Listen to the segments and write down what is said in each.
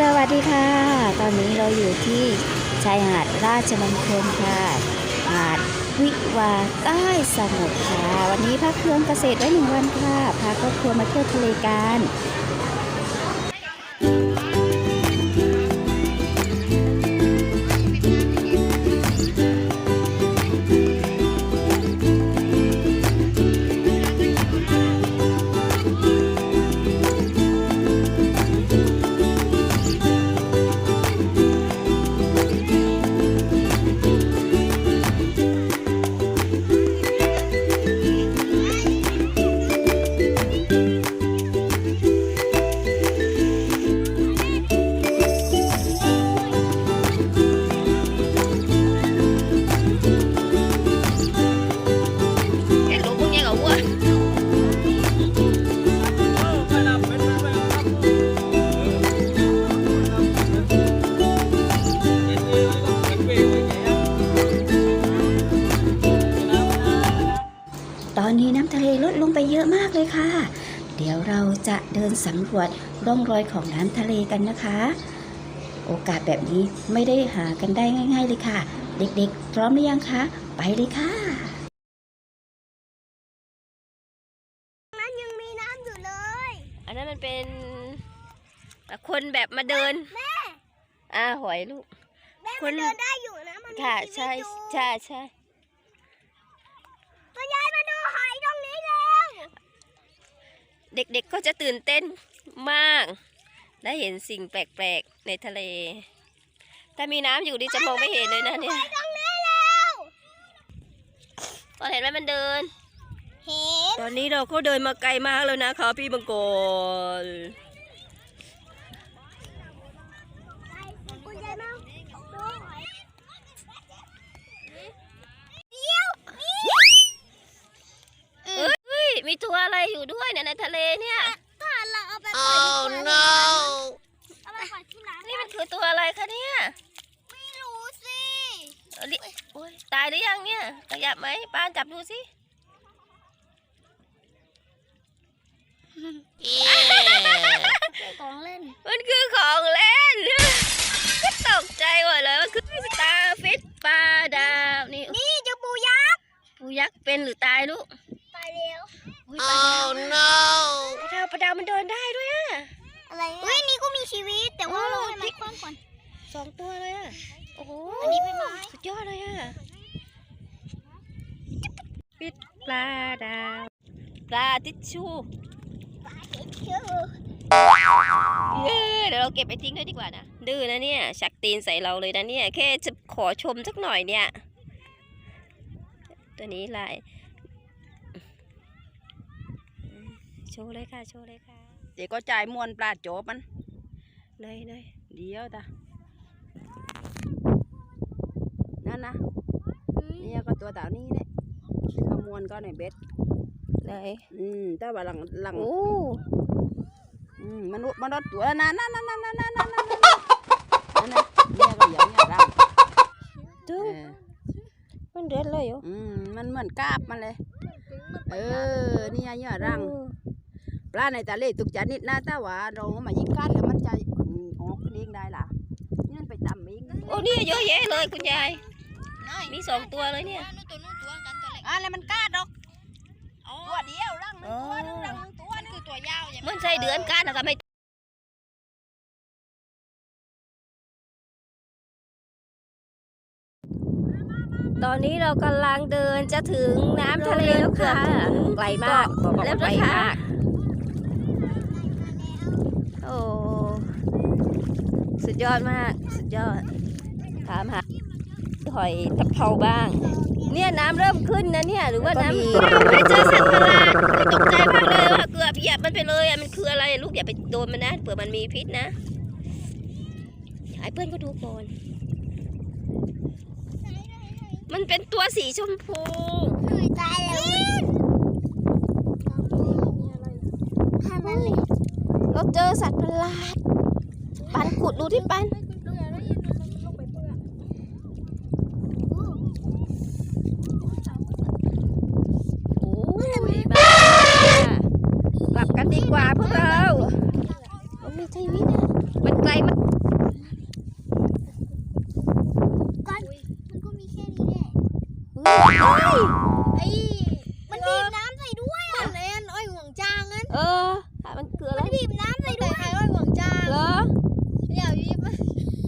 สวัสดีค่ะ ตอนนี้เราอยู่ที่ชายหาดราชมงคลค่ะ หาดวิวาใต้สมุทรค่ะ วันนี้พักเครื่องเกษตรไว้หนึ่งวันค่ะ พาครอบครัวมาเที่ยวทะเลกัน นนี้น้ำทะเลลดลงไปเยอะมากเลยค่ะ เดี๋ยวเราจะเดินสำรวจร่องรอยของน้ำทะเลกันนะคะ โอกาสแบบนี้ไม่ได้หากันได้ง่าย ๆ เลยค่ะ เด็กๆ พร้อมหรือยังคะ ไปเลยค่ะมันยังมีน้ำอยู่เลย อันนั้นมันเป็นคนแบบมาเดินแม่อ่าหอยลูกแม่คมันนเดินได้อยู่นะมันมีค่ะชีใช่วิตอยู่ใช่ใช่ ตัวยายมาดูหอยตรงนี้แล้ว เด็กๆก็จะตื่นเต้นมาก ได้เห็นสิ่งแปลกๆในทะเล ถ้ามีน้ำอยู่ดิจะมองไม่เห็นเลยนะเนี่ยตรงนี้แล้วตอนเห็นไหมมันเดิน เห็น ตอนนี้เราก็เดินมาไกลมากแล้วนะคะพี่บังกร คุณยายมาดูหอยเดี๋ยวนี่ เฮ้ย มีตัวอะไรอยู่ด้วยเนี่ยในทะเลเนี่ยถ้าเราเอาไปปล่อยดีกว่าเอาไปปล่อยที่น้ำนี่มันคือตัวอะไรคะเนี่ย ไม่รู้สิเอาลิโอ๊ยตายหรือยังเนี่ยขยับไหมป้านจับดูสิของเล่น มันคือของเล่นก็ตกใจหมดเลยว่าคือสตาร์ฟิชปลาดาวนี่ นี่เจะปูยักษ์ ปูยักษ์เป็นหรือตายลูกตายแล้ว อุ๊ยปลาดาว no ปลาดาวปลาดาวมันเดินได้ด้วยอะอะไรเฮ้ยนี่ก็มีชีวิตแต่ว่าโอ้เราให้มันคว่ำก่อนสองตัวเลยอะโอ้โหอันนี้เป็นไม้สุดยอดเลยอะฟิชปลาดาวปลาทิชชู่ชื่อเย้เดี๋ยวเราเก็บไปทิ้งด้วยดีกว่านะดื้อนะเนี่ยชักตีนใส่เราเลยนะเนี่ยแค่จะขอชมสักหน่อยเนี่ย ตัวนี้ลาย โชว์เลยค่ะ โชว์เลยค่ะ เดี๋ยวก็จ่ายมวนปลาโจบมันเนยเนยเดียวตานั่นนะเนี่ยก็ตัวเต่านี้เนี่ยขมวนก็ในเบ็ดเนยอืมแต่ว่าหลังหลังโอ้อืมมันมันรถตัวนั่นนั่นนั่นนั่นนั่นนั่นนั่นนั่นนั่นเนี่ยก็อย่างเงี้ยรังตึเองอมันเด็ดเลยเหรออืมมันเหมือนกาบมันเลย เออเนี่ยเนี่ยรัง ปลาในทะเลตุกชนิดนะแต่ว่าเราเอามายิงกัดแล้วมันจะอืมออกเลี้ยงได้ล่ะนี่มันไปตำเองโอ้นี่เยอะแยะเลยคุณยายมีสองตัวเลยเนี่ยอะแล้วมันกาดหรอกตัวเดียวรังหนึงตัวหนึงรังหนึงตัวหนึงคือตัวยาวมันใช่เดือนกันนะคะไม่ตอนนี้เรากำลังเดินจะถึงน้ำทะเลแล้วค่ะ ไกลมากบอกแล้วว่าไกลนะคะมาก โอ้สุ ดยอดมาก สุดยอด ถามหาหอยตะเภาบ้าง เนี่ยน้ำเริ่มขึ้นนะเนี่ย หรือว่าน้ำไม่เจอสัตว์ประหลาดตกใจมากเลยว่าเกือบเหยียบมันไปเลยอะมันคืออะไรลูกอย่าไปโดนมันนะเผื่อมันมีพิษนะไอ้เพื่อนก็ดูก่อน มันเป็นตัวสีชมพูตายแล้วทำอะไรเราเจอสัตว์ประหลาด ปันขุดดูที่ปันกลับกันดีกว่าพวกเรามันไกลมันมันก็มีแค่นี้แหละไอ้มันบีบน้ำใส่ด้วยอะแอนอ้อยห่วงจางงั้น เออ มันเกลือวมันบีบน้ำ อย่าบีบ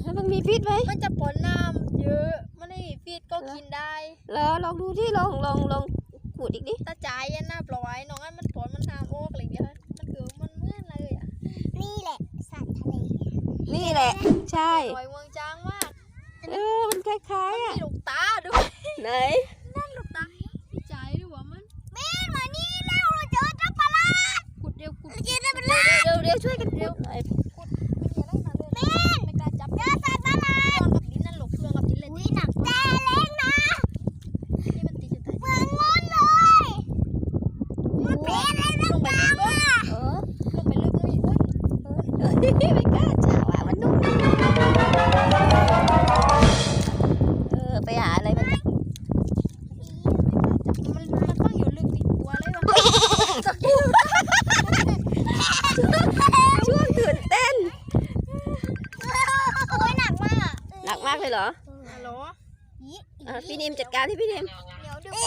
แล้วมันมีพิษไหมมันจะปนน้ำเยอะมันไม่มีฟีดก็กินได้เหรอลองดูที่ลองลองลองขูดอีกดิตาจ่ายยันหน้าปล่อยน้องอันมันปนมันทำโอกอะไรอย่างเงี้ยมันคือมันเหมื่อนเลยอะนี่แหละสัตว์ทะเลนี่แหละ ใช่ปล่อยเมืองจางมากเออมันคล้ายๆมีอะลูกตาด้วยไหนนั่นลูกตาใจด้วยว่ามันแม่มานี่แล้วเราเจอจับปลาขุดเร็วขุดเจอจับปลาเร็วเร็วช่วยกันเร็ว เลยเหรอฮัลโหลอะพี่นิมจัดการที่พี่นิมเดี๋ยวดูโอ้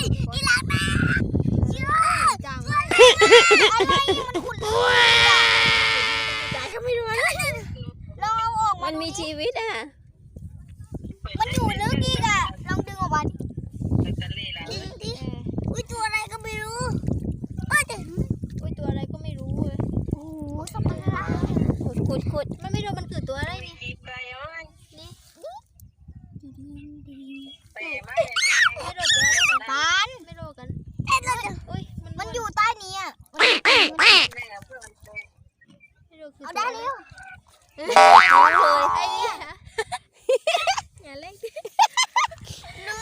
ยอีหลานแม่เชื่อจังอะไรมันขุดเลยจ่ายก็ไม่รู้ลองเอาออกมันมีชีวิตอะ มันอยู่ลึกอีกอะลองดึงออกมาดิดิอุ้ยตัวอะไรก็ไม่รู้เอ้ยแต่อุ้ยตัวอะไรก็ไม่รู้เลยโอ้โหสัมภาระขุดขุดขุดมันไม่รู้มันคือตัวอะไรเนี่ยนี่ไม่รู้ตัวอะไรปานไม่รู้กันอุ้ยมันอยู่ใต้นี้อะ เอาได้แล้วไอ้เนี่ยอย่าเล่น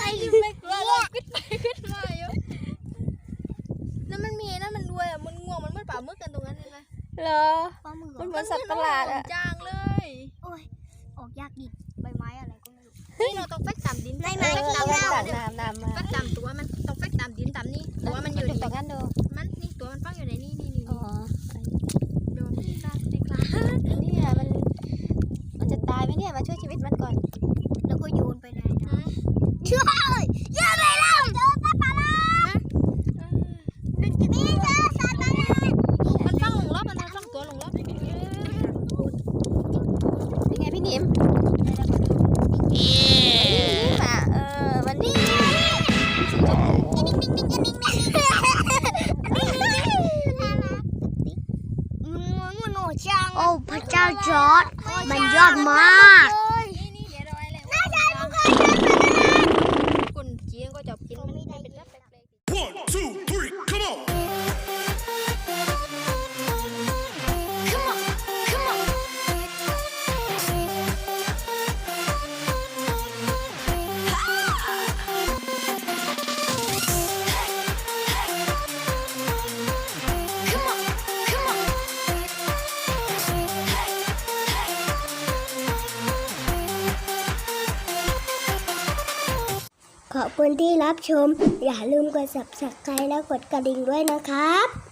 ไอ้ลิมไม่กลัวขึ้นไปขึ้นมาอยู่นั่นมันมีนั่นมันด้วยอะมันง่วงมันมือนป่ามืดกันตรงนั้นเห็นไหมเหรอมันเหมือนสัตว์ประหลาดอะจางเลยโอ้ยออกยากดิใบไม้อะไรก็ไม่รู้นี่เราต้องแฟกตามดินเอไม่ไม่เอาตามน้ำตักน้ำน้ำมาแฟกตามตัวมันต้องแฟกตามดินตามนี่ตัวมันอยู่นี่ตรงนั้นดูมันนี่ตัวมันฟังอยู่ในนี่นี่ นี่อ๋อโดนที่ตาในกลางเนี่ยมันมันจะตายไหมเนี่ยมาช่วยชีวิตมันก่อน อบคุณที่รับชม อย่าลืมกด subscribe และกดกระดิ่งด้วยนะครับ